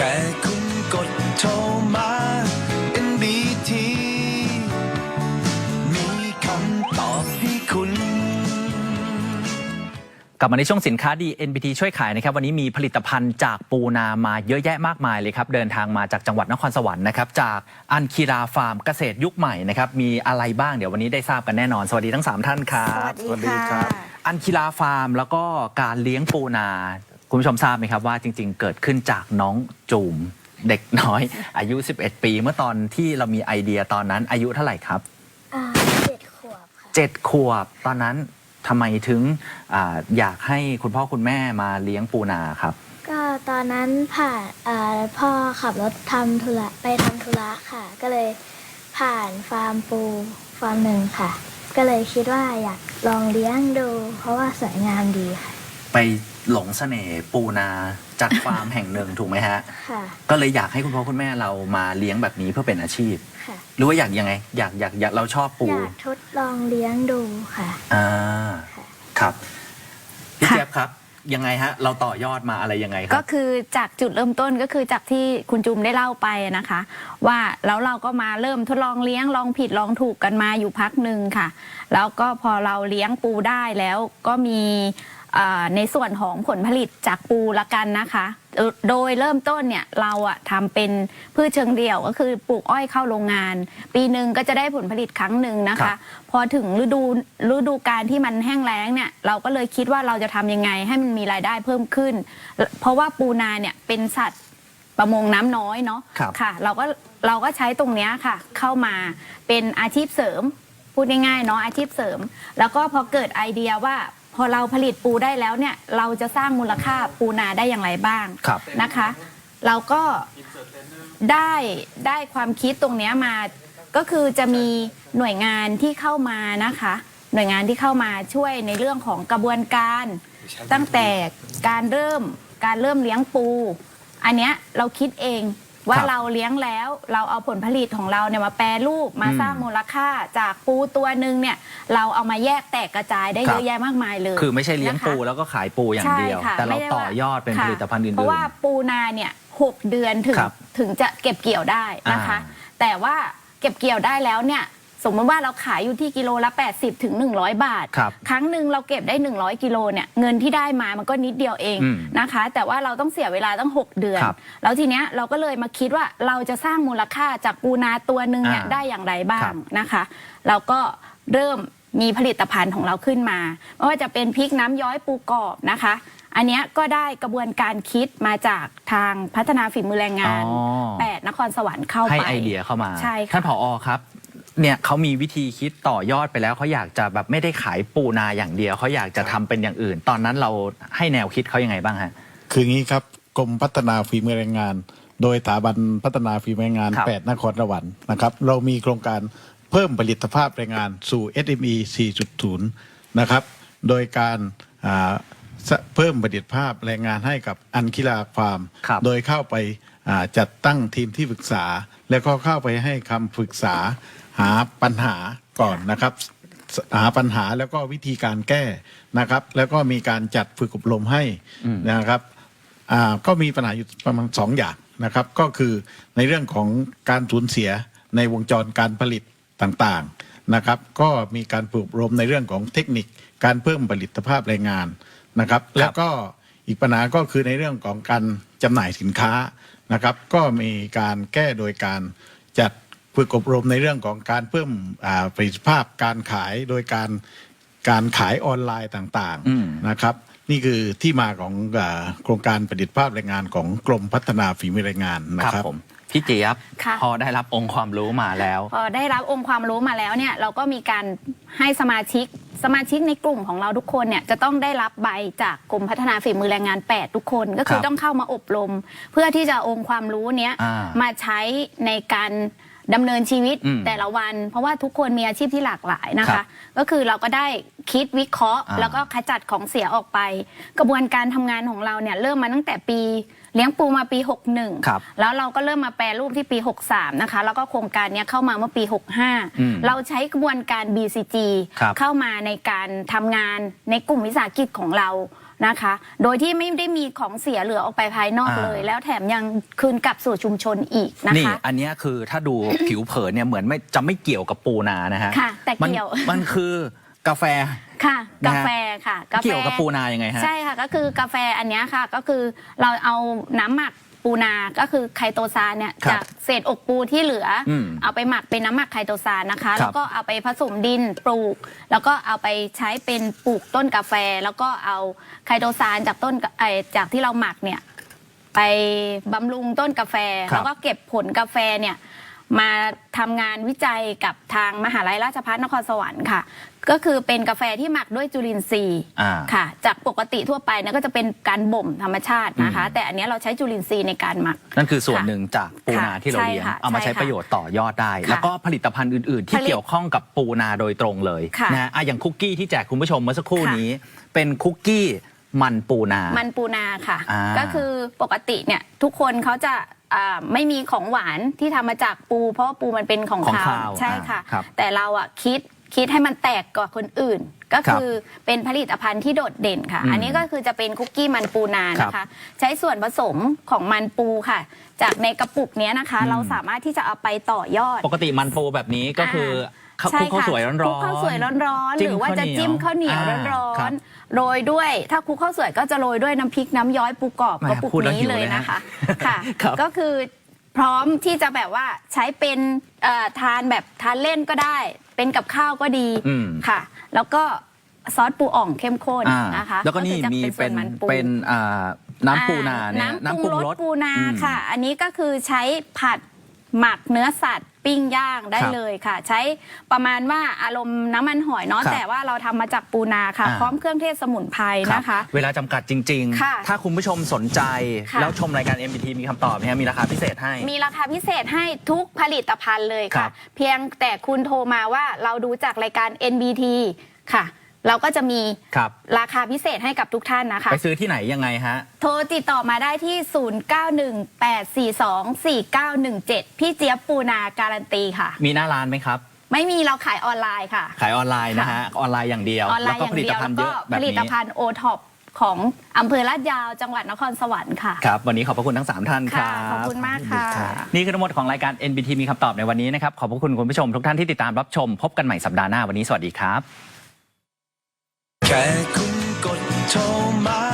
แค่คุณกดโทรมา NBT มีคำตอบให้คุณ กลับมาในช่วงสินค้าดี NBT ช่วยขายนะครับ วันนี้มีผลิตภัณฑ์จากปูนามาเยอะแยะมากมายเลยครับ เดินทางมาจากจังหวัดนครสวรรค์นะครับ จากอันคีราฟาร์มเกษตรยุคใหม่นะครับ มีอะไรบ้างเดี๋ยววันนี้ได้ทราบกันแน่นอน สวัสดีทั้ง 3 ท่านครับ สวัสดีค่ะ อันคีราฟาร์มแล้วก็การเลี้ยงปูนา คุณผู้ชมทราบไหมครับว่าจริง ๆ เกิดขึ้นจากน้องจูมเด็กน้อย อายุ 11 ปี เมื่อตอนที่เรามีไอเดียตอนนั้นอายุเท่าไหร่ครับอ่าเจ็ดขวบค่ะ เจ็ดขวบตอนนั้นทำไมถึงอาอยากให้คุณพ่อคุณแม่มาเลี้ยงปูนาครับ ก็ตอนนั้นผ่านอ่าพ่อขับรถทำธุระไปทำธุระค่ะ ก็เลยผ่านฟาร์มปูฟาร์มหนึ่งค่ะ ก็เลยคิดว่าอยากลองเลี้ยงดู เพราะว่าสวยงามดีค่ะ ไป หลงเสน่ห์ปูนาจากฟาร์มแห่งหนึ่งถูกไหมฮะ ค่ะ ก็เลยอยากให้คุณพ่อคุณแม่เรามาเลี้ยงแบบนี้เพื่อเป็นอาชีพ ค่ะ หรือว่าอยากยังไง อยากอยากอยากเราชอบปู อยากทดลองเลี้ยงดูค่ะ อ่า ค่ะ ครับ พี่ค่ะ เจี๊ยบครับ ยังไงฮะ เราต่อยอดมาอะไรยังไงคก็รับ คือจากจุดเริ่มต้นก็คือจากที่คุณจุมได้เล่าไปนะคะ ว่าแล้วเราก็มาเริ่มทดลองเลี้ยงลองผิดลองถูกกันมาอยู่พักหนึ่งค่ะ แล้วก็พอเราเลี้ยงปูได้แล้วก็มีอ่า ในส่วนของผลผลิตจากปูละกันนะคะเอ่อโดยเริ่มต้นเนี่ยเราอะทำเป็นพืชเชิงเดี่ยวก็คือปลูกอ้อยเข้าโรงงาน ปีหนึ่งก็จะได้ผลผลิตครั้งหนึ่งนะครัคะบพอถึงฤดูฤดูการที่มันแห้งแล้งเนี่ยเราก็เลยคิดว่าเราจะทำยังไงให้มันมีรายได้เพิ่มขึ้น เพราะว่าปูนาเนี่ยเป็นสัตว์ประมงน้ำน้อยเนาะครับค่ะ เราก็เราก็ใช้ตรงเนี้ยค่ะ เข้ามาเป็นอาชีพเสริม พูดง่ายๆเนาะอาชีพเสริม แล้วก็พอเกิดไอเดียว่า พอเราผลิตปูได้แล้วเนี่ยเราจะสร้างมูลค่าปูนาได้อย่างไรบ้างครับนะคะ เราก็ได้ได้ความคิดตรงเนี้ยมาก็คือจะมีหน่วยงานที่เข้ามานะคะ หน่วยงานที่เข้ามาช่วยในเรื่องของกระบวนการ ตั้งแต่การเริ่มการเริ่มเลี้ยงปู อันเนี้ยเราคิดเอง ว่าครับเราเลี้ยงแล้วเราเอาผลผลิตของเราเนี่ยมาแปรรูปมาอืมสร้างมูลค่าจากปูตัวหนึ่งเนี่ยเราเอามาแยกแตกกระจายได้ครัเยบอะแยะมากมายเลย คือไม่ใช่เลี้ยงนะคะปูแล้วก็ขายปูอย่างเดียวใช่ค่ะแต่เราไม่ได้ต่อยอดเป็นค่ะผลิตภัณฑ์อื่นๆเพราะว่าปูนาเนี่ยหกเดือนถึงครับถึงจะเก็บเกี่ยวได้นะคะอ่าแต่ว่าเก็บเกี่ยวได้แล้วเนี่ย สมมติว่าเราขายอยู่ที่กิโลละ 80ถึง100 บาท ครับครั้งหนึ่งเราเก็บได้ 100 กิโลเนี่ยเงินที่ได้มามันก็นิดเดียวเองอืมนะคะ แต่ว่าเราต้องเสียเวลาตั้ง 6 เดือน ครับแล้วทีเนี้ยเราก็เลยมาคิดว่าเราจะสร้างมูลค่าจากปูนาตัวหนึ่งเนี่ยอ่าได้อย่างไรบ้าครังบ นะคะ เราก็เริ่มมีผลิตภัณฑ์ของเราขึ้นมาไม่ว่าจะเป็นพริกน้ำย้อยปูกรอบนะคะ อันเนี้ยก็ได้กระบวนการคิดมาจากทางพัฒนาฝีมือแรงงานอ๋อ แปดนครสวรรค์เข้าให้ไปไอเดียเข้ามา ใช่ค่ะ ท่านผอครับ เนี่ยเขามีวิธีคิดต่อยอดไปแล้วเขาอยากจะแบบไม่ได้ขายปูนาอย่างเดียวเขาอยากจะทำเป็นอย่างอื่น ตอนนั้นเราให้แนวคิดเขายังไงบ้างฮะ คืองี้ครับกรมพัฒนาฝีมือแรงงาน โดยสถาบันพัฒนาฝีมือแรงงาน ครับ 8 นครสวรรค์นะครับ เรามีโครงการเพิ่มผลิตภาพแรงงานสู่ SME 4.0 นะครับ โดยการอ่าสเพิ่มผลิตภาพแรงงานให้กับอันคิลาฟาร์ม ครับโดยเข้าไปอ่าจัดตั้งทีมที่ปรึกษา แล้วก็เข้าไปให้คำปรึกษา หาปัญหาก่อนนะครับ หาปัญหาแล้วก็วิธีการแก้นะครับ แล้วก็มีการจัดฝึกอบรมให้นะครับอ่าก็มีปัญหาอยู่ประมาณสองอย่างนะครับ ก็คือในเรื่องของการสูญเสียในวงจรการผลิตต่างๆนะครับ ก็มีการฝึกอบรมในเรื่องของเทคนิคการเพิ่มผลิตภาพแรงงานนะครับ แล้วก็อีกปัญหาก็คือในเรื่องของการจำหน่ายสินค้านะครับ ก็มีการแก้โดยการจัด ฝึกอบรมในเรื่องของการเพิ่มอ่าประสิทธิภาพการขายโดยการการขายออนไลน์ต่างอืมๆนะครับ นี่คือที่มาของอาโครงการประดิษฐภาพแรงงานของกรมพัฒนาฝีมือแรงงานนะครับผมพี่เจี๊ยบค่ะพอได้รับองค์ความรู้มาแล้ว พอได้รับองค์ความรู้มาแล้วเนี่ยเราก็มีการให้สมาชิกสมาชิกในกลุ่มของเราทุกคนเนี่ยจะต้องได้รับใบจากกรมพัฒนาฝีมือแรงงาน 8 ทุกคน ก็คืคอรับต้องเข้ามาอบรม เพื่อที่จะเอาองค์ความรู้เนี้ยอ่ามาใช้ในการ ดำเนินชีวิตอืมแต่ละวัน เพราะว่าทุกคนมีอาชีพที่หลากหลายนะครัคะ บก็คือเราก็ได้คิดวิเคราะห์ อ่า แล้วก็ขจัดของเสียออกไป กระบวนการทำงานของเราเนี่ยเริ่มมาตั้งแต่ปีเลี้ยงปูมาปีครับ61แล้วเราก็เริ่มมาแปรรูปที่ปี 63 นะคะ แล้วก็โครงการเนี้ยเข้ามาเมื่อปี อืม65 เราใช้กระบวนการ BCG ครับเข้ามาในการทำงานในกลุ่มวิสาหกิจของเรา นะคะ โดยที่ไม่ได้มีของเสียเหลือออกไปภายนอกอ่าเลย แล้วแถมยังคืนกลับสู่ชุมชนอีกนะนี่คะ อันเนี้ยคือถ้าดู ผิวเผินเนี่ยเหมือนไม่จะไม่เกี่ยวกับปูนานะฮะค่ะแต่มันเกี่ยว มันคือกาแฟ ค่ะ นะกาฮะ แฟค่ะกาแฟ เกี่ยวกับปูนายังไงฮะ ใช่ค่ะก็คือกาแฟอันเนี้ยค่ะก็คือเราเอาน้ำหมัก ปูนา ก็คือไคโตซานเนี่ยครับจากเศษอกปูที่เหลืออมเอาไปหมักเป็นน้ำหมักไคโตซานนะคะ ครับแล้วก็เอาไปผสมดินปลูก แล้วก็เอาไปใช้เป็นปลูกต้นกาแฟ แล้วก็เอาไคโตซานจากต้นไอจากที่เราหมักเนี่ยไปบำรุงต้นกาแฟ ครับ แล้วก็เก็บผลกาแฟเนี่ยมาทำงานวิจัยกับทางมหาลัยราชภัฏนครสวรรค์ค่ะ ก็คือเป็นกาแฟที่หมักด้วยจุลินทรีย์อ่า ค่ะ จากปกติทั่วไปเนี่ยก็จะเป็นการบ่มธรรมชาตินะคะอืมแต่อันเนี้ยเราใช้จุลินทรีย์ในการหมัก นั่นคือส่วนค่ะหนึ่งจากปูนาค่ะที่เราใช่เลี้ยง ค่ะเอามาใช่ใช้ค่ะประโยชน์ต่อยอดได้ ค่ะแล้วก็ผลิตภัณฑ์อื่น ๆ ที่ผลิตเกี่ยวข้องกับปูนาโดยตรงเลยค่ะนะฮะอะอย่างคุกกี้ที่แจกคุณผู้ชมเมื่อสักครู่ค่ะ นี้ เป็นคุกกี้มันปูนา มันปูนาค่ะ อ่าก็คือปกติเนี่ยทุกคนเขาจะอ่าไม่มีของหวานที่ทำมาจากปู เพราะว่าปูมันเป็นของของคาวคาวใช่ค่ะ อ่าครับแต่เราอะคิด คิดให้มันแตกกว่าคนอื่น ก็คือเป็นผลิตภัณฑ์ที่โดดเด่นค่ะอืมอันนี้ก็คือจะเป็นคุกกี้มันปูนานะครัคะบใช้ส่วนผสมของมันปูค่ะ จากในกระปุกเนี้ยนะคะอืมเราสามารถที่จะเอาไปต่อยอด ปกติมันปูแบบนี้ก็คือข้าวใช่คลุกข้าวค่ะสวยร้อนๆคลุกข้าวสวยร้อนๆจิ้หมรือว่าจะข้าวเหนียวจิ้มข้าวเหนียวอ่าร้อครันบๆโรยด้วย ถ้าคลุกข้าวสวยก็จะโรยด้วยน้ำพริกน้ำย้อยปูกรอบแหมกระปุกพูดแล้วนี้หิวเลยเลยฮะนะคะค่ะครับก็คือพร้อมที่จะแบบว่าใช้เป็นเอ่อทานแบบทานเล่นก็ได้ เป็นกับข้าวก็ดีอืม ค่ะ แล้วก็ซอสปูอ่องเข้มข้นอ่านะคะแล้วก็นี่คือจะมีส่เป็วนมันปูเป็นอ่าน้ำปูนาเนี่ยอ่าน้ำปรุงรสปูนาอืม ค่ะ อันนี้ก็คือใช้ผัดหมักเนื้อสัตว์ ปิ้งย่างได้ครับเลยค่ะ ใช้ประมาณว่าอารมณ์น้ำมันหอยเนาะครับแต่ว่าเราทำมาจากปูนาค่ะ อ่า พร้อมเครื่องเทศสมุนไพรรับนะคะ เวลาจำกัดจริง ค่ะๆ ถ้าคุณผู้ชมสนใจ ค่ะ แล้วชมรายการ MBT มีคำตอบไหมครับมีราคาพิเศษให้ มีราคาพิเศษให้ทุกผลิตภัณฑ์เลยครัค่ะ บเพียงแต่คุณโทรมาว่าเราดูจากรายการ NBT ค่ะ เราก็จะมีครับราคาพิเศษให้กับทุกท่านนะคะ ไปซื้อที่ไหนยังไงฮะ โทรติดต่อมาได้ที่ 0918424917 พี่เจี๊ยบปูนาการันตีค่ะ มีหน้าร้านไหมครับ ไม่มีเราขายออนไลน์ค่ะ ขายออนไลน์นะฮะ ออนไลน์อย่างเดียว ออนไลแล้วน์ก็อย่างผลิเดีตยวภัณฑ์แล้วเยก็อะแบผบลิตนี้ภัณฑ์โอท็อปของอำเภอลาดยาวจังหวัดนครสวรรค์ค่ะ ครับ วันนี้ขอบพระคุณทั้ง 3 ท่านคค่ะรับขอบคุณมากค่ะ นี่คือทั้งหมดของรายการ NBT มีคำตอบในวันนี้นะครับ ขอบพระคุณคุณผู้ชมทุกท่านที่ติดตามรับชม พบกันใหม่สัปดาห์หน้าวันนี้สวัสดีครับ แค่คุณกดโทรมา